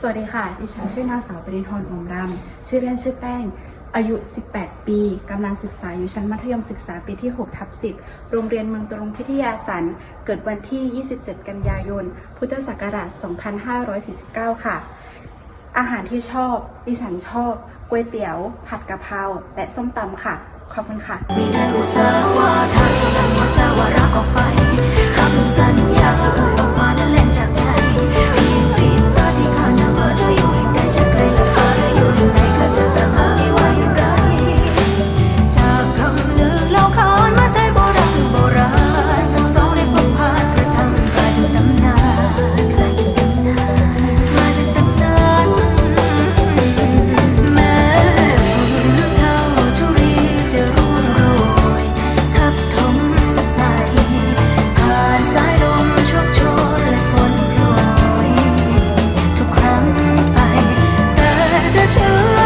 สวัสดีค่ะ ดิฉันชื่อนางสาวปริทรอมรำชื่อเล่นชื่อแป้ง อายุ 18 ปี กำลังศึกษาอยู่ชั้นมัธยมศึกษาปีที่ 6 ทับ 10 โรงเรียนเมืองตรงพิทยาสัน เกิดวันที่ 27 กันยายน พุทธศักราช 2549 ค่ะ อาหารที่ชอบ ดิฉันชอบก๋วยเตี๋ยว ผัดกะเพรา และส้มตำค่ะ ขอบคุณค่ะ true